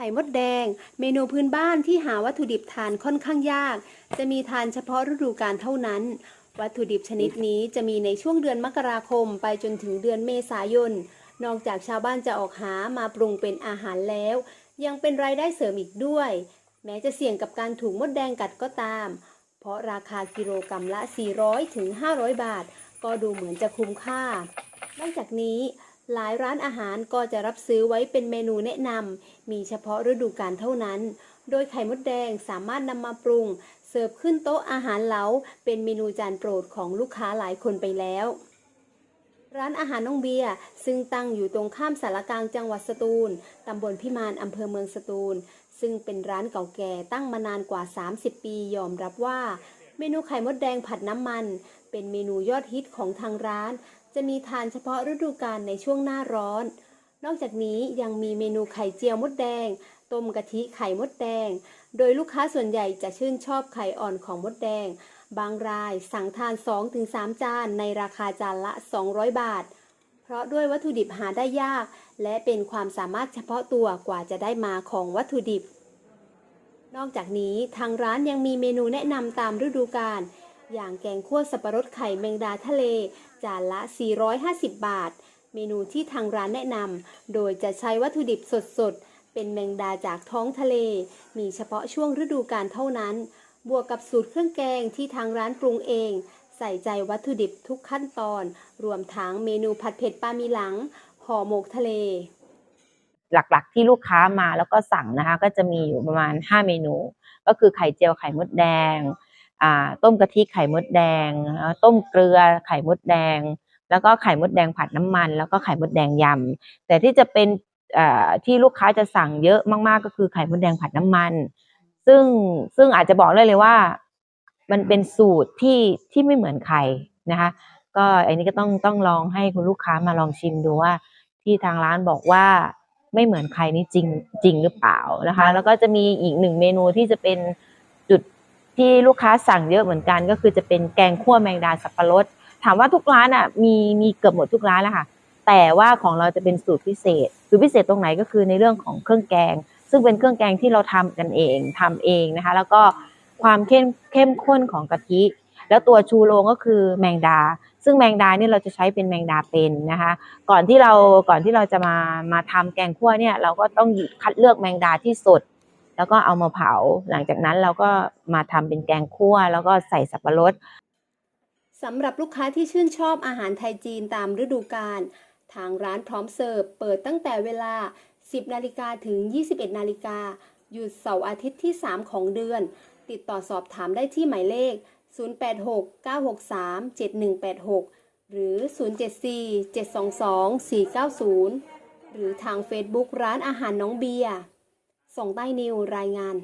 ข่มดแดง เมนูพื้นบ้านที่หาวัตถุดิบทานค่อนข้างยาก จะมีทานเฉพาะฤดูกาลเท่านั้น วัตถุดิบชนิดนี้จะมีในช่วงเดือนมกราคมไปจนถึงเดือนเมษายน นอกจากชาวบ้านจะออกหามาปรุงเป็นอาหารแล้ว ยังเป็นรายได้เสริมอีกด้วย แม้จะเสี่ยงกับการถูกมดแดงกัดก็ตาม เพราะราคากิโลกรรัมละ 400ถึง500 บาท ก็ดูเหมือนจะคุ้มค่านอกจากนี้ หลายร้านอาหารก็จะรับซื้อไว้เป็นเมนูแนะนำ มีเฉพาะฤดูกาลเท่านั้น โดยไข่มดแดงสามารถนำมาปรุง เสิร์ฟขึ้นโต๊ะอาหารเหลา เป็นเมนูจานโปรดของลูกค้าหลายคนไปแล้ว ร้านอาหารน้องเบียร์ซึ่งตั้งอยู่ตรงข้ามสารกลางจังหวัดสตูล ตำบลพิมานอำเภอเมืองสตูล ซึ่งเป็นร้านเก่าแก่ตั้งมานานกว่า 30 ปียอมรับว่า เมนูไข่มดแดงผัดน้ำมัน เป็นเมนูยอดฮิตของทางร้าน จะมีทานเฉพาะฤดูกาลในช่วงหน้าร้อน นอกจากนี้ยังมีเมนูไข่เจียวมดแดง ต้มกะทิไข่มดแดง โดยลูกค้าส่วนใหญ่จะชื่นชอบไข่อ่อนของมดแดง บางรายสั่งทาน 2-3 จานในราคาจานละ 200 บาท เพราะด้วยวัตถุดิบหาได้ยาก และเป็นความสามารถเฉพาะตัวกว่าจะได้มาของวัตถุดิบ นอกจากนี้ทางร้านยังมีเมนูแนะนำตามฤดูกาลอย่างแกงคั่วสับปะรดไข่แมงดาทะเล จานละ 450 บาท เมนูที่ทางร้านแนะนำโดยจะใช้วัตถุดิบสดๆ เป็นแมงดาจากท้องทะเล มีเฉพาะช่วงฤดูกาลเท่านั้น บวกกับสูตรเครื่องแกงที่ทางร้านปรุงเอง ใส่ใจวัตถุดิบทุกขั้นตอน รวมทั้งเมนูผัดเผ็ดปลามีหลัง ห่อหมกทะเล หลักๆ ที่ลูกค้ามาแล้วก็สั่งนะคะก็จะมีอยู่ประมาณ 5 เมนู ก็คือไข่เจียวไข่มดแดงต้มกะทิไข่มดแดง ต้มเกลือไข่มดแดง แล้วก็ไข่มดแดงผัดน้ำมัน แล้วก็ไข่มดแดงยำแต่ที่จะเป็นที่ลูกค้าจะสั่งเยอะมากๆ ก็คือไข่มดแดงผัดน้ำมัน ซึ่งซึ่งอาจจะบอกได้เลยว่า มันเป็นสูตรที่ที่ไม่เหมือนใครนะคะ ก็อันนี้ก็ต้องต้องลองให้คุณลูกค้ามาลองชิมดูว่า ที่ทางร้านบอกว่า ไม่เหมือนใครนี่จริงจริงหรือเปล่านะคะ แล้วก็จะมีอีกหนึ่งเมนูที่จะเป็นจุดที่ลูกค้าสั่งเยอะเหมือนกันก็คือจะเป็นแกงคั่วแมงดาสับปะรด ถามว่าทุกร้านอะมีมีเกือบหมดทุกร้านแล้วค่ะ แต่ว่าของเราจะเป็นสูตรพิเศษสูตรพิเศษตรงไหนก็คือในเรื่องของเครื่องแกง ซึ่งเป็นเครื่องแกงที่เราทำกันเองทำเองนะคะ แล้วก็ความเข้มเข้มข้นของกะทิ แล้วตัวชูโรงก็คือแมงดา ซึ่งแมงดาเนี่ยเราจะใช้เป็นแมงดาเป็นนะคะ ก่อนที่เราก่อนที่เราจะมามาทำแกงคั่วเนี่ยเราก็ต้องคัดเลือกแมงดาที่สด แล้วก็เอามาเผา หลังจากนั้นเราก็มาทำเป็นแกงคั่ว แล้วก็ใส่สับปะรดสำหรับลูกค้าที่ชื่นชอบอาหารไทยจีนตามฤดูกาลทางร้านพร้อมเสิร์ฟเปิดตั้งแต่เวลา 10 นาฬิกาถึง 21 นาฬิกาหยุดเสาร์อาทิตย์ที่ 3 ของเดือน ติดต่อสอบถามได้ที่หมายเลข 086-963-7186 หรือ 074-722-490 หรือทาง Facebook ร้านอาหารน้องเบียร์ส่งใต้นิวรายงาน